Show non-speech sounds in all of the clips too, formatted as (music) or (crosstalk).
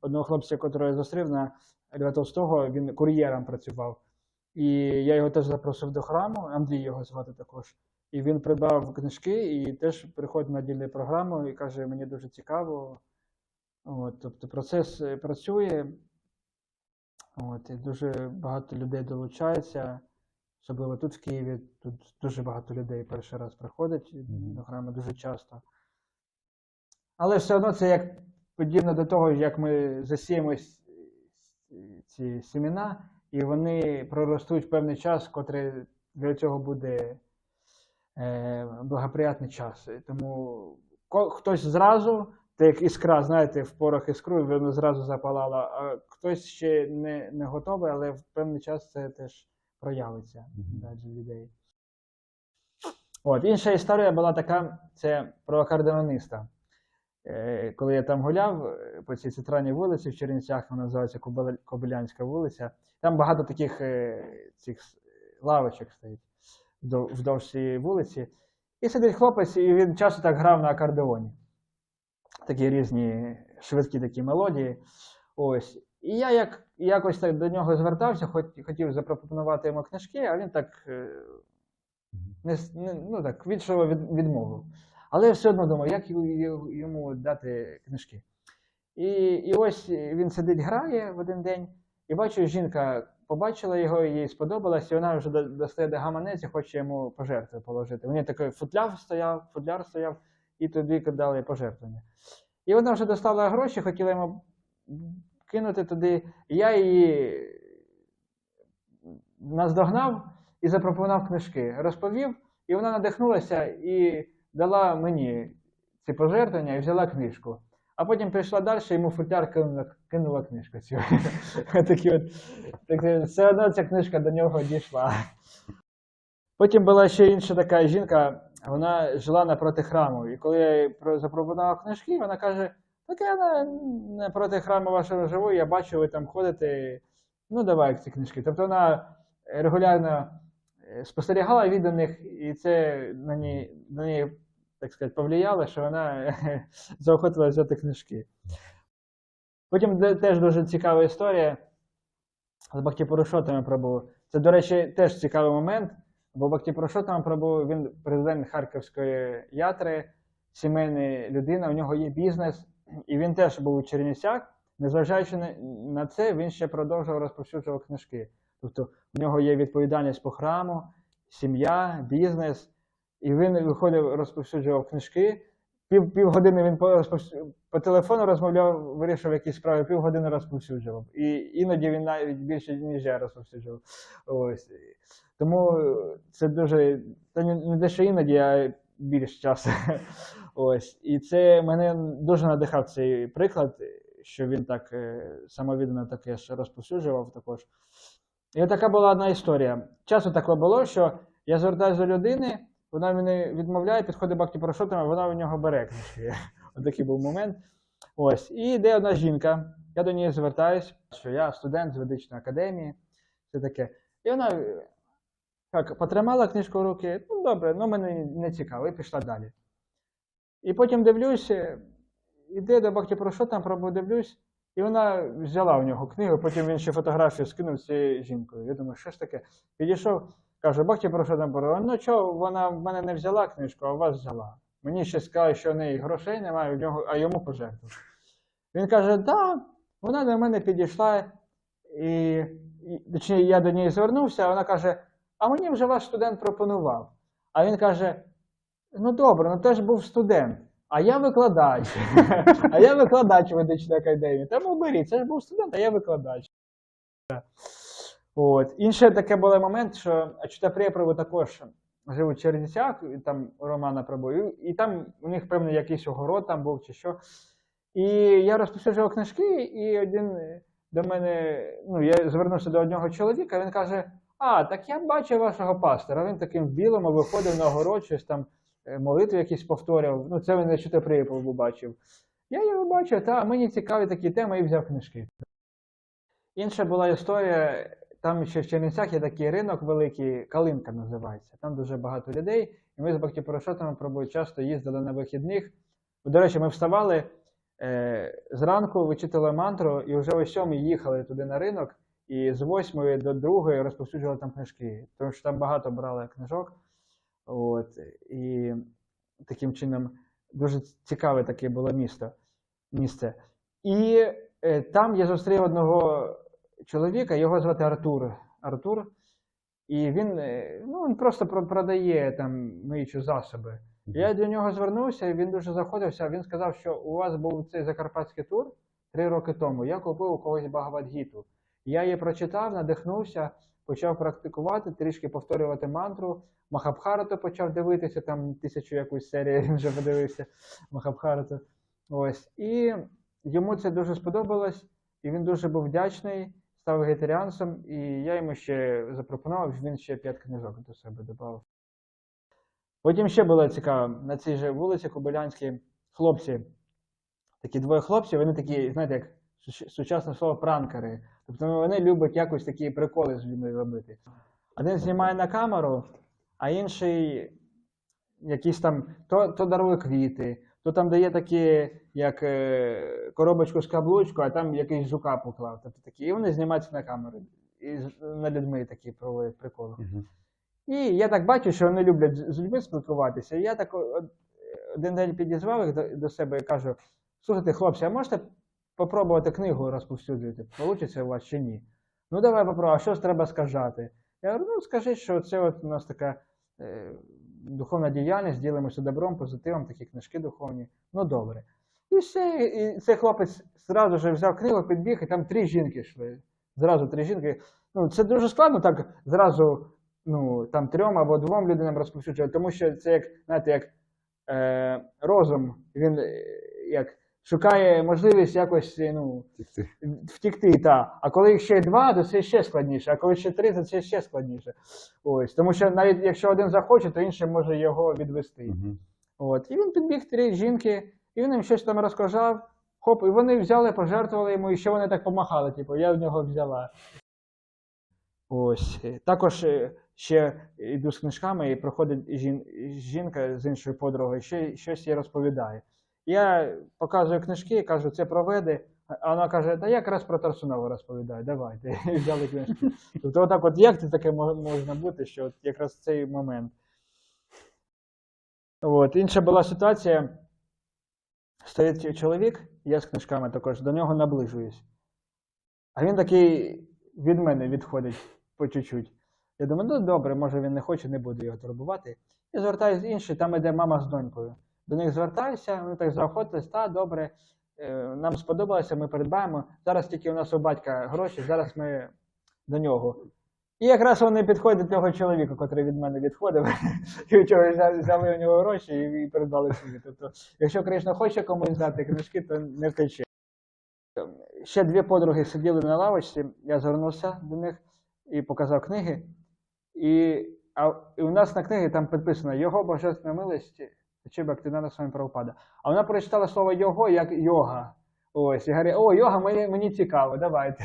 одного хлопця, якого я зустрів на Льва Толстого, він кур'єром працював. І я його теж запросив до храму, Андрій його звати також. І він придбав книжки і теж приходить на дільну програму і каже, мені дуже цікаво. От, тобто процес е, працює, от, і дуже багато людей долучається, особливо тут в Києві. Тут дуже багато людей перший раз приходять Мгм. до храму дуже часто. Але все одно це як подібно до того, як ми засіємо ці семена, і вони проростуть в певний час, котрий для цього буде е, благоприятний час. Тому хтось зразу, так як іскра, знаєте, в порох іскру, і воно зразу запалало, а хтось ще не, не готовий, але в певний час це теж проявиться для людей. От, інша історія була така: це про акордеониста. Е, Коли я там гуляв е, по цій центральній вулиці в Чернівцях, вона називається Кобилянська вулиця, там багато таких е, цих лавочок стоїть вздовж цієї вулиці. І сидить хлопець, і він часто так грав на акордеоні. Такі різні швидкі такі мелодії. Ось. І я як, якось так до нього звертався, хот- хотів запропонувати йому книжки, а він так не, ну, так відчого від, відмовив. Але я все одно думав, як йому дати книжки. І, і ось він сидить, грає в один день, і бачу, жінка побачила його, їй сподобалось, і вона вже достає до гаманець і хоче йому пожертви положити. У неї такий футляр стояв, футляр стояв, і туди дали пожертвування. І вона вже достала гроші, хотіла йому кинути туди. Я її наздогнав і запропонував книжки. Розповів, і вона надихнулася і дала мені ці пожертвування і взяла книжку. А потім прийшла далі, йому футляр кинула, кинула книжку. (laughs) Такі от, так, е, все одно ця книжка до нього дійшла. Потім була ще інша така жінка, вона жила напроти храму. І коли я їй запропонував книжки, вона каже: так я напроти храму вашого живу, я бачу, ви там ходите. Ну, давай ці книжки. Тобто вона регулярно е, спостерігала від них, і це на ній, так сказати, повлияло, що вона (laughs) заохотила взяти книжки. Потім теж дуже цікава історія з Бахтіпорошотами пробув. Це, до речі, теж цікавий момент, бо Бахтіпорошотами пробув він президент Харківської ятри, сімейна людина, у нього є бізнес, і він теж був у Чернівцях. Незважаючи на це, він ще продовжував розповсюджувати книжки. Тобто в нього є відповідальність по храму, сім'я, бізнес. І він виходив, розповсюджував книжки. Пів, півгодини він по, по телефону розмовляв, вирішив якісь справи, півгодини розповсюджував. І іноді він навіть більше, ніж я розповсюджував. Ось. Тому це дуже, та не, дещо іноді, а більш часу. (laughs) Ось. І це мене дуже надихав цей приклад, що він так е, самовіддано таке ж розповсюджував також. І така була одна історія. Часто таке було, що я звертаюся до людини, вона мене відмовляє, підходить бакті Порошотами, вона в нього бере книжки. (laughs) Ось такий був момент. Ось. І йде одна жінка, я до неї звертаюсь, що я студент з медичної академії, все таке. І вона е, так, потримала книжку в руки, ну добре, ну мене не цікаво, і пішла далі. І потім дивлюся, іде до Бахті Порошотам, пробую дивлюсь, і вона взяла у нього книгу, потім він ще фотографію скинув з цією жінкою. Я думаю, що ж таке? Підійшов, каже, Бахті Порошотам Порошотам, ну чого, вона в мене не взяла книжку, а у вас взяла. Мені ще сказали, що в неї грошей немає, в нього, а йому пожертвував. Він каже, так, вона до мене підійшла, і, і точніше, я до неї звернувся, а вона каже, а мені вже ваш студент пропонував. А він каже: ну добре, ну теж був студент, а я викладач. (laughs) А я викладач медичної академії. Тому беріть, це ж був студент, а я викладач. От. Інше таке був момент, що Ачута Прєпрову також у Чернівцях, і там Романа пробою, і там у них певний якийсь огород там був чи що. І я розповсюджував книжки, і один до мене, ну, я звернувся до одного чоловіка, він каже: А, так я бачив вашого пастора. Він таким в білому виходив на огород, щось там е, молитви якісь повторював. Ну, це він Ачута Прєпрову бачив. Я його бачив, та мені цікаві такі теми і взяв книжки. Інша була історія. Там ще в Чернівцях є такий ринок великий, Калинка називається. Там дуже багато людей. І ми з Бахтіпорошотами пробую часто їздили на вихідних. До речі, ми вставали Е, зранку вичитали мантру, і вже о сьомій їхали туди на ринок, і з восьмої до другої розповсюджували там книжки. Тому що там багато брали книжок. От, і таким чином дуже цікаве таке було місто, місце. І е, там я зустрів одного чоловіка, його звати Артур. Артур. І він, е, ну, він просто продає там миючі засоби. Я до нього звернувся, і він дуже заходився. Він сказав, що у вас був цей закарпатський тур три роки тому. Я купив у когось Багавадгіту. Я її прочитав, надихнувся, почав практикувати, трішки повторювати мантру. Махабхарату почав дивитися, там тисячу якусь серію (laughs) він вже подивився Махабхарату. Ось. І йому це дуже сподобалось, і він дуже був вдячний, став вегетаріанцем, і я йому ще запропонував, він ще п'ять книжок до себе додав. Потім ще було цікаво, на цій же вулиці Кобилянській хлопці, такі двоє хлопців, вони такі, знаєте, як сучасне слово пранкери. Тобто вони люблять якось такі приколи з людьми робити. Один знімає на камеру, а інший якісь там то, то дарує квіти, то там дає такі, як е, коробочку з каблучку, а там якийсь жука поклав. Тобто такі. І вони знімаються на камеру. І над людьми такі проводять приколи. Мгм. І я так бачу, що вони люблять з людьми спілкуватися. І я так один день підізвав їх до, себе і кажу: слухайте, хлопці, а можете попробувати книгу розповсюджувати? Получиться у вас чи ні? Ну давай попробуй, а що ж треба сказати? Я говорю, ну скажи, що це от у нас така е, духовна діяльність, ділимося добром, позитивом, такі книжки духовні. Ну добре. І все, і цей хлопець зразу ж взяв книгу, підбіг, і там три жінки йшли. Зразу три жінки. Ну, це дуже складно так зразу ну, там трьом або двом людинам розповсюджувати, тому що це як, знаєте, як е, розум, він е, як шукає можливість якось е, ну, Тікти. втікти, та. А коли їх ще два, то це ще складніше, а коли ще три, то це ще складніше. Ось. Тому що навіть якщо один захоче, то інший може його відвести. Мгм. От. І він підбіг три жінки, і він їм щось там розказав. Хоп, і вони взяли, пожертвували йому, і ще вони так помахали, типу, я в нього взяла. Ось. Також е, ще йду з книжками, і проходить жін, жінка з іншою подругою, ще щось їй розповідає. Я показую книжки, кажу, це проведе. А вона каже, та я якраз про Тарсунова розповідаю, давайте. (laughs) Взяли книжки. Тобто, отак, от як це таке можна бути, що от якраз цей момент. От. Інша була ситуація. Стоїть чоловік, я з книжками також, до нього наближуюсь. А він такий від мене відходить по чуть-чуть. Я думаю, ну добре, може він не хоче, не буду його турбувати. І звертаюсь інший, там іде мама з донькою. До них звертаюся, вони так заохотились, та добре, е, нам сподобалося, ми придбаємо. Зараз тільки у нас у батька гроші, зараз ми до нього. І якраз вони підходять до того чоловіка, який від мене відходив, (laughs) і взяли, у нього гроші і, передали собі. Тобто, якщо Кришна хоче комусь взяти книжки, то не втече. Ще дві подруги сиділи на лавочці, я звернувся до них і показав книги. І, а, і у нас на книгі там підписано Його божественна милість чи Бактинана своїм правопада. А вона прочитала слово його як йога. Ось, і говорить, о, йога, мені, мені цікаво, давайте.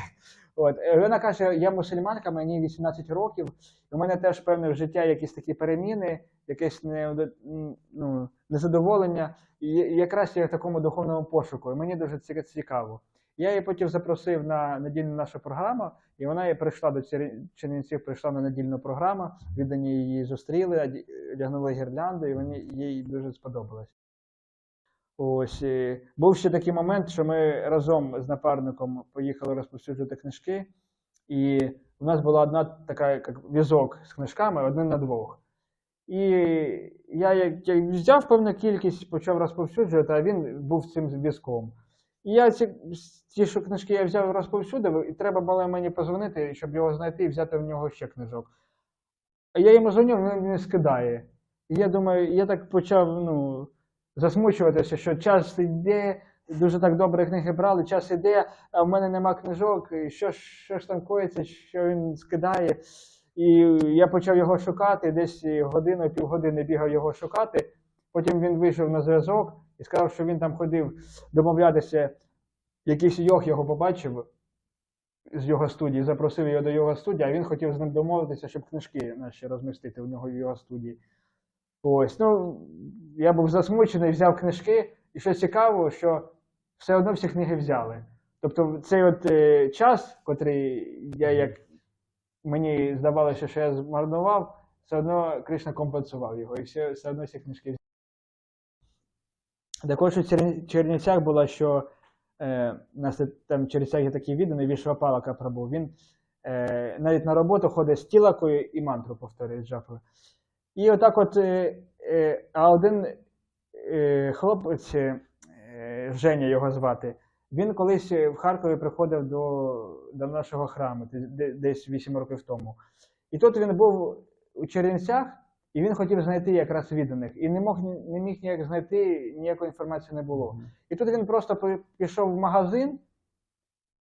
От. І Вона каже, я мусульманка, мені 18 років, і в мене теж певне в життя якісь такі переміни, якесь не, ну, незадоволення. І якраз я в такому духовному пошуку, і мені дуже цікаво. Я її потім запросив на недільну нашу програму, і вона і прийшла до Чер- Чернівців, прийшла на недільну програму, віддані її зустріли, одягнули гірлянду, і вони, їй дуже сподобалось. Ось був ще такий момент, що ми разом з напарником поїхали розповсюджувати книжки, і у нас була одна така як візок з книжками, один на двох. І я як взяв певну кількість, почав розповсюджувати, а він був цим візком. І я ці, ті, що книжки я взяв розповсюдив, і треба було мені позвонити, щоб його знайти і взяти в нього ще книжок. А я йому дзвоню, він мені скидає. І я думаю, я так почав ну, засмучуватися, що час йде, дуже так добре книги брали, час іде, а в мене нема книжок, і що, що ж там коїться, що він скидає. І я почав його шукати, десь годину, півгодини бігав його шукати. Потім він вийшов на зв'язок і сказав, що він там ходив домовлятися, якийсь йог його побачив з його студії, запросив його до його студії, а він хотів з ним домовитися, щоб книжки наші розмістити в нього в його студії. Ось, ну, я був засмучений, взяв книжки, і що цікаво, що все одно всі книги взяли. Тобто цей от е, час, котрий я як мені здавалося, що я змарнував, все одно Кришна компенсував його, і все, все одно всі книжки взяли. Також у Черні- Чернівцях було, що е, нас там Чернівцях є такий відданий Вішвапалака Прабу. Він е, навіть на роботу ходить з тілакою і мантру повторює джапою. І отак от, е, е, а один е, хлопець, е, Женя його звати, він колись в Харкові приходив до, до нашого храму, десь 8 років тому. І тут він був у Чернівцях, і він хотів знайти якраз відданих. І не мог не міг ніяк знайти, ніякої інформації не було. І тут він просто пішов в магазин,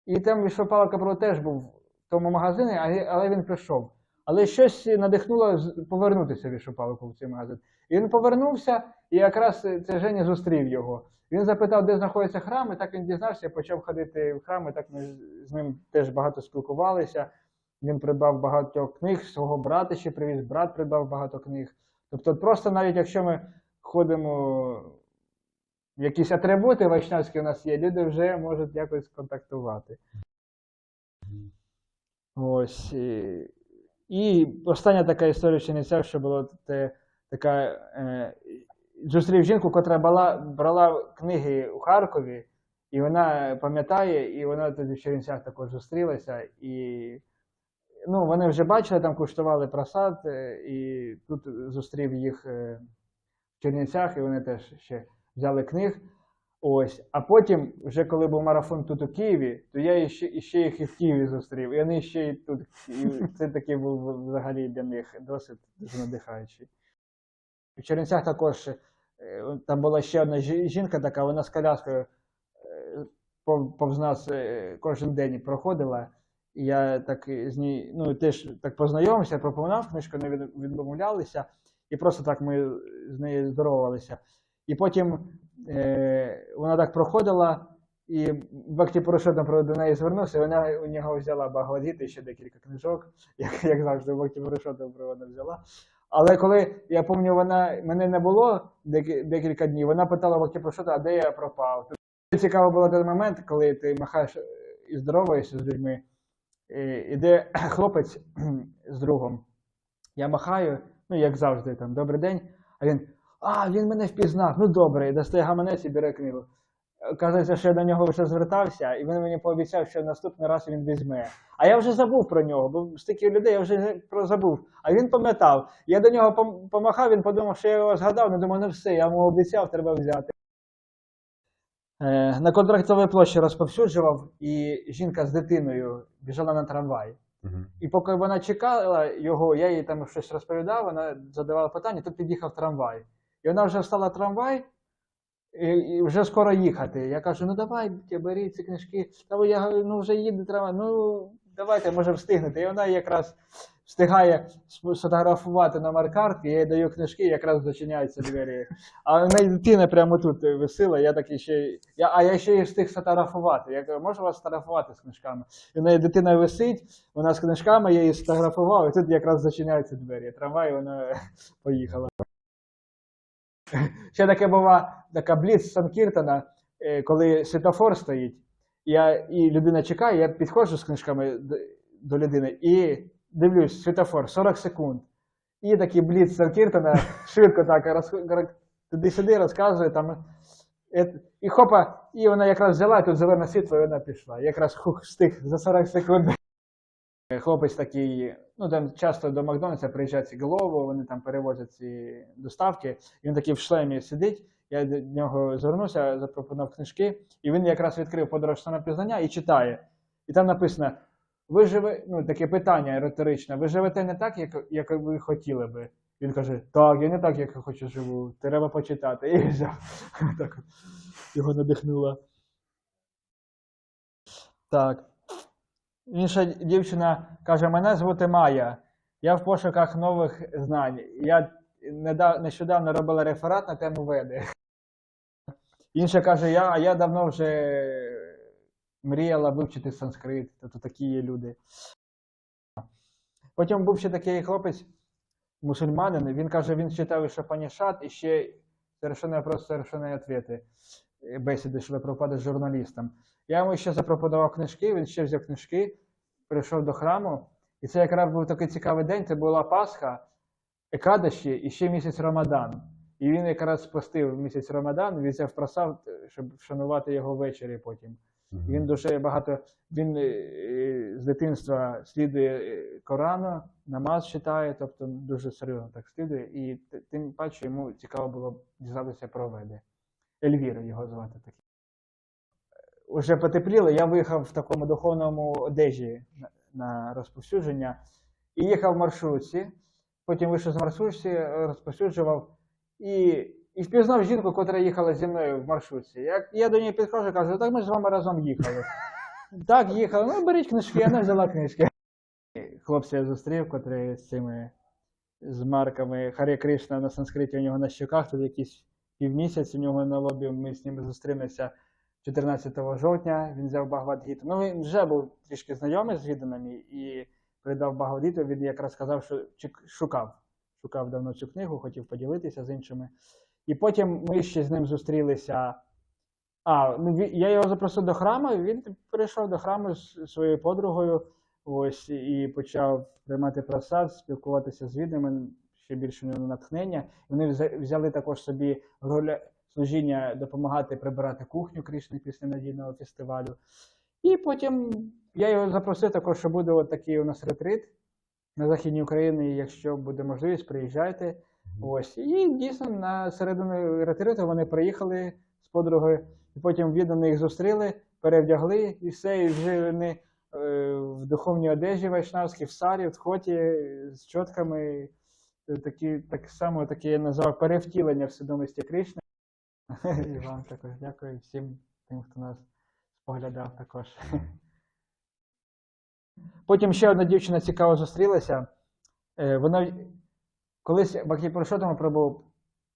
і там Вішопала Капро теж був в тому магазині, але, він прийшов. Але щось надихнуло повернутися Вішопалку в цей магазин. І він повернувся, і якраз це Женя зустрів його. Він запитав, де знаходиться храм, і так він дізнався, почав ходити в храм, і так ми з ним теж багато спілкувалися. Він придбав багато книг, свого брата ще привіз, брат придбав багато книг. Тобто, просто навіть якщо ми ходимо в якісь атрибути вайшнавські у нас є, люди вже можуть якось контактувати. Ось. І, остання така історія Чернівцях, що було те, така. Е, зустрів жінку, котра брала, брала книги у Харкові, і вона пам'ятає, і вона тоді в Чернівцях також зустрілася. І ну, вони вже бачили, там куштували просад, е, і тут зустрів їх е, в Чернівцях, і вони теж ще взяли книг. Ось, а потім, вже коли був марафон тут у Києві, то я іще, іще їх і в Києві зустрів. І вони ще й тут. І це такий був взагалі для них досвід дуже надихаючий. В Чернівцях також е, там була ще одна жінка така, вона з коляскою повз нас кожен день проходила. І я так з ній, ну, теж так познайомився, пропонував книжку, не відмовлялися, і просто так ми з нею здоровалися. І потім е, вона так проходила, і Бакті Порошотом до неї звернувся, і вона у нього взяла Багавадгіти, ще декілька книжок, (laughs) як, як завжди, Бакті Порошотом вона взяла. Але коли я пам'ятаю, вона мене не було декілька днів, вона питала Бакті Порошота, а де я пропав. Цікаво було той момент, коли ти махаєш е, і здороваєшся з людьми. Іде (clears throat) хлопець з другом. Я махаю, ну як завжди, там добрий день. А він, а, він мене впізнав. Ну добре, і достає гаманець і бере книгу. Оказується, що я до нього вже звертався, і він мені пообіцяв, що наступний раз він візьме. А я вже забув про нього, бо стільки людей я вже забув. А він пам'ятав. Я до нього помахав, він подумав, що я його згадав, ну думаю, ну все, я йому обіцяв, треба взяти. Е, На контрактовій площі розповсюджував, і жінка з дитиною біжала на трамвай. Мгм. І поки вона чекала його, я їй там щось розповідав, вона задавала питання, тут під'їхав трамвай. І вона вже встала в трамвай, і, і вже скоро їхати. Я кажу, ну давайте, беріть ці книжки. Та я говорю, ну вже їде трамвай, ну давайте, може встигнете. І вона якраз встигає сф- сфотографувати номер картки, я їй даю книжки, якраз зачиняються двері. А в неї дитина прямо тут висила, я так ще, я, а я ще й встиг сфотографувати. Я кажу, можу вас сфотографувати з книжками? І в неї дитина висить, вона з книжками, я її сфотографував, і тут якраз зачиняються двері. Трамвай, вона (laughs) поїхала. Ще таке бува така бліц Санкіртона, е, коли світофор стоїть, я, і людина чекає, я підходжу з книжками до людини і дивлюсь, світофор 40 секунд. І такий бліц Санкіртона швидко так роз- туди-сюди розказує там. І хопа, і вона якраз взяла, тут зелене світло, і вона пішла. Якраз хух, встиг за 40 секунд. Хлопець такий, ну там часто до Макдональдса приїжджають ці голову, вони там перевозять ці доставки. І він такий в шлемі сидить. Я до нього звернувся, запропонував книжки, і він якраз відкрив подорож самопізнання і читає. І там написано: ви живе, ну таке питання риторичне, ви живете не так, як, як ви хотіли би. Він каже: Так, я не так, як я хочу живу, треба почитати. І взяв. (laughs) Так його надихнуло. Так. Інша дівчина каже: мене звати Майя. Я в пошуках нових знань. Я нещодавно робила реферат на тему веди. Інша каже: я, а я давно вже мріяла вивчити санскрит. Тобто такі є люди. Потім був ще такий хлопець, мусульманин, він каже, він читав Шапанішат і ще совершенно вопрос, совершенно ответи. е, бесіди, що Прабхупада з журналістом. Я йому ще запропонував книжки, він ще взяв книжки, прийшов до храму. І це якраз був такий цікавий день. Це була Пасха, Екадаші і ще місяць Рамадан. І він якраз спостив місяць Рамадан, він взяв просав, щоб вшанувати його ввечері потім. Мгм. Він дуже багато, він е, е, з дитинства слідує е, Корану, намаз читає, тобто дуже серйозно так слідує, і тим паче йому цікаво було дізнатися про веди. Ельвіра його звати такий. Уже потепліло, я виїхав в такому духовному одежі на, на розповсюдження і їхав в маршрутці. Потім вийшов з маршрутці, розповсюджував і, і впізнав жінку, котра їхала зі мною в маршрутці. Я, я до неї підходжу, кажу, так ми з вами разом їхали. (laughs) Так, їхали, ну беріть книжки, вона взяла книжки. Хлопця я зустрів, котрий з цими з марками Харі Кришна на санскриті у нього на щоках, тут якийсь півмісяць у нього на лобі, ми з ним зустрілися 14 жовтня, він взяв Багавадгіту. Ну, він вже був трішки знайомий з відданими і передав Багавадгіту, він якраз сказав, що шукав. Шукав давно цю книгу, хотів поділитися з іншими. І потім ми ще з ним зустрілися. А, ну, я його запросив до храму, і він прийшов до храму з своєю подругою. Ось і почав приймати просад, спілкуватися з відними, ще більше у нього натхнення. Вони взяли також собі роль служіння допомагати прибирати кухню Кришни після надійного фестивалю. І потім я його запросив також, що буде от такий у нас ретрит на Західній Україні. Якщо буде можливість, приїжджайте. Ось. І дійсно на середину ретриту вони приїхали з подругою, і потім віддано їх зустріли, перевдягли і все, і вже вони е, в духовній одежі вайшнавській, в сарі, в тхоті, е, з чотками. Такі, так само таке я назвав перевтілення в свідомості Кришни. (laughs) І вам також дякую всім тим, хто нас споглядав також. Потім ще одна дівчина цікаво зустрілася. Е, Вона колись Прабу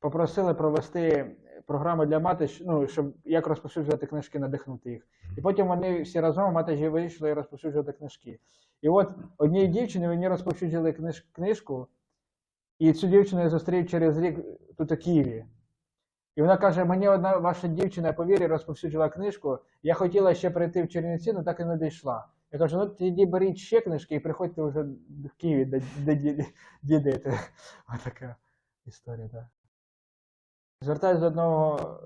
попросили провести програму для мати, ну, щоб як розповсюджувати книжки, надихнути їх. І потім вони всі разом матежі вирішили розповсюджувати книжки. І от одній дівчині вони розповсюджували книж, книжку, і цю дівчину я зустрів через рік тут у Києві. І вона каже: мені одна ваша дівчина по вірі книжку. Я хотіла ще прийти в Чернівці, але так і не дійшла. Я кажу, ну тоді беріть ще книжки і приходьте вже в Києві, де, де ді- дідити. (laughs) Ось така історія, так. Звертаюся до одного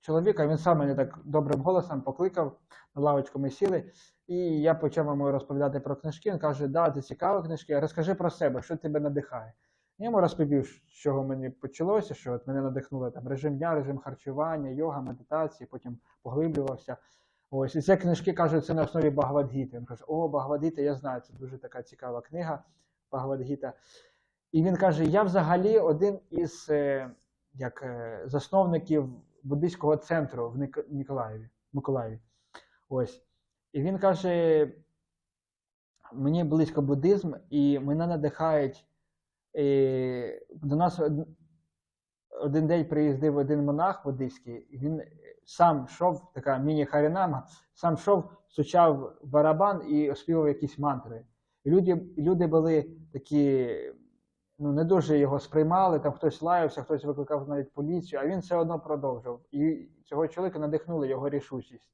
чоловіка, він сам мене так добрим голосом покликав, на лавочку ми сіли, і я почав йому розповідати про книжки. Він каже, да, це цікаві книжки, розкажи про себе, що тебе надихає. Я йому розповів, з чого мені почалося, що от мене надихнуло там режим дня, режим харчування, йога, медитації, потім поглиблювався. Ось, і ці книжки кажуть, це на основі Багавадгіти. Він каже, о, Багавадгіта, я знаю, це дуже така цікава книга Багавадгіта. І він каже: я взагалі один із е, як, е, засновників буддийського центру в Ніколаєві. Миколаєві. Ось. І він каже: мені близько буддизм, і мене надихають. е, До нас один день приїздив один монах буддийський, і він сам йшов, така міні-харінама, сам йшов, стучав в барабан і оспівав якісь мантри. Люди, люди були такі, ну не дуже його сприймали, там хтось лаявся, хтось викликав навіть поліцію, а він все одно продовжував. І цього чоловіка надихнула його рішучість.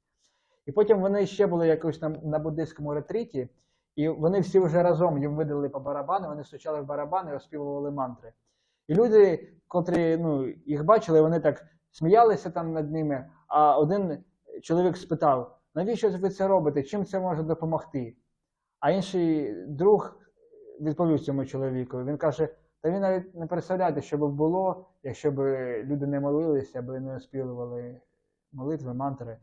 І потім вони ще були якось там на буддийському ретріті, і вони всі вже разом їм видали по барабану, вони стучали в барабани і оспівували мантри. І люди, котрі ну, їх бачили, вони так сміялися там над ними. А один чоловік спитав: навіщо ви це робите? Чим це може допомогти? А інший друг відповів цьому чоловіку. Він каже: Та він навіть не представляєте, що б було, якщо б люди не молилися, аби не оспівували молитви, мантри.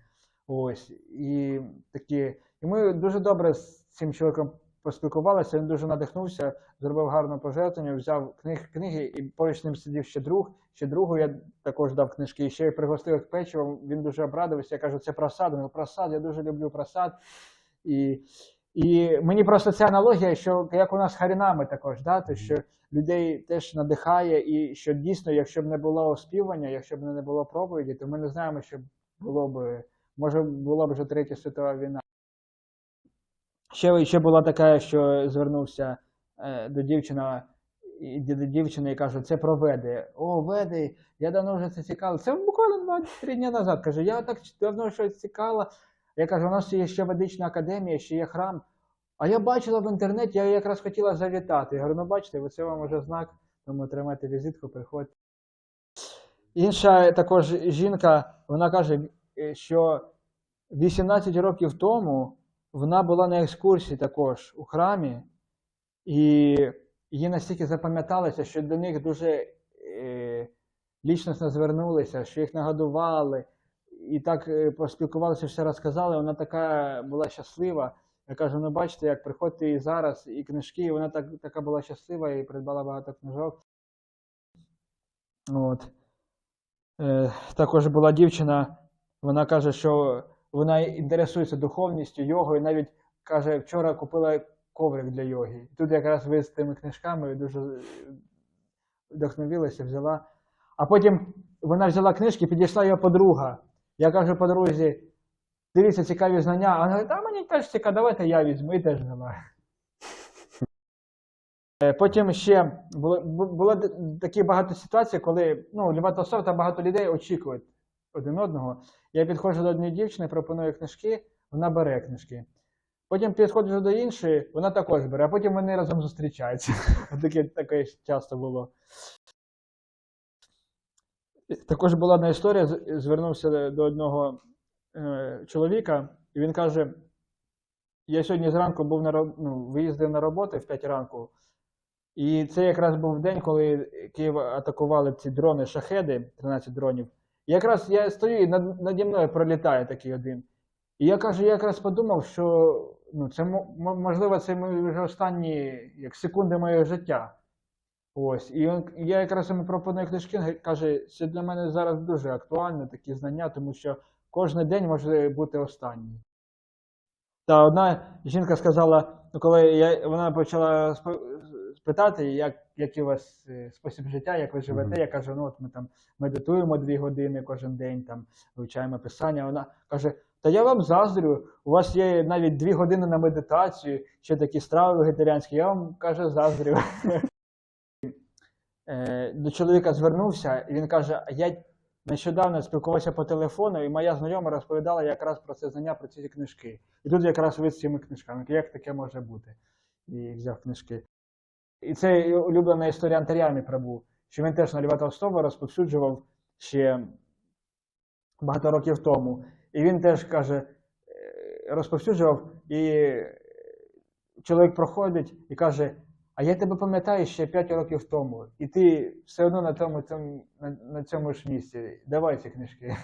Ось. І такі. І ми дуже добре з цим чоловіком поспілкувалися, він дуже надихнувся, зробив гарне пожертвування, взяв книг, книги, і поруч ним сидів ще друг, ще другу я також дав книжки, і ще й пригостив печивом, він дуже обрадувався. Я кажу, це просад. Каже, просад, я дуже люблю просад. І, і мені просто ця аналогія, що як у нас харінами також, да, то що людей теж надихає, і що дійсно, якщо б не було оспівання, якщо б не було проповіді, то ми не знаємо, що було б, може була б вже третя світова війна. Ще, ще була така, що звернувся е, до дівчина і ді- дівчина і каже, це про веди. О, веди, я давно вже це цікаво. Це буквально 2-3 дні назад. Каже, я так давно щось цікаво. Я кажу, у нас є ще ведична академія, ще є храм. А я бачила в інтернеті, я якраз хотіла завітати. Я говорю, ну бачите, оце вам уже знак, тому тримайте візитку, приходьте. Інша також жінка, вона каже, е, що 18 років тому вона була на екскурсії також у храмі, і їй настільки запам'яталося, що до них дуже е, лічносно звернулися, що їх нагодували, і так е, поспілкувалися, все розказали. Вона така була щаслива. Я кажу, ну бачите, як приходьте і зараз, і книжки, і вона так, така була щаслива і придбала багато книжок. От. Е, також була дівчина, вона каже, що вона інтересується духовністю, йогою, навіть каже, вчора купила коврик для йоги. Тут якраз ви з тими книжками дуже е, вдохновилася, взяла. А потім вона взяла книжки, підійшла його подруга. Я кажу подрузі, дивіться цікаві знання. А вона говорить, а мені теж цікаво, давайте я візьму і теж взяла. Е, Потім ще було, було такі багато ситуацій, коли ну, Толстого та багато людей очікують один одного. Я підходжу до однієї дівчини, пропоную книжки, вона бере книжки. Потім підходжу до іншої, вона також бере, а потім вони разом зустрічаються. (laughs) Таке, таке часто було. Також була одна історія, звернувся до одного е, чоловіка, і він каже: я сьогодні зранку був на ну, виїздив на роботу в 5 ранку. І це якраз був день, коли Київ атакували ці дрони шахеди, 13 дронів. І якраз я стою і над, наді мною пролітає такий один. І я кажу, я якраз подумав, що ну, це мо- мо- можливо, це вже останні як секунди моєго життя. Ось. І він, я якраз йому пропоную книжки, каже, це для мене зараз дуже актуально, такі знання, тому що кожен день може бути останній. Та одна жінка сказала, коли я, вона почала спитати, як, який у вас е, спосіб життя, як ви живете. Мгм. Я кажу, ну от ми там медитуємо дві години кожен день, там вивчаємо писання. Вона каже: Та я вам заздрю, у вас є навіть дві години на медитацію, ще такі страви вегетаріанські, я вам каже, заздрю. (laughs) Е, До чоловіка звернувся, і він каже: я нещодавно спілкувався по телефону, і моя знайома розповідала якраз про це знання, про ці книжки. І тут якраз ви з цими книжками. Як таке може бути? І взяв книжки. І це улюблена історія Антаріани Прабу, що він теж на Толстого розповсюджував ще багато років тому. І він теж каже, е, розповсюджував, і чоловік проходить і каже: А я тебе пам'ятаю ще 5 років тому, і ти все одно на тому, на цьому ж місці. Давай ці книжки.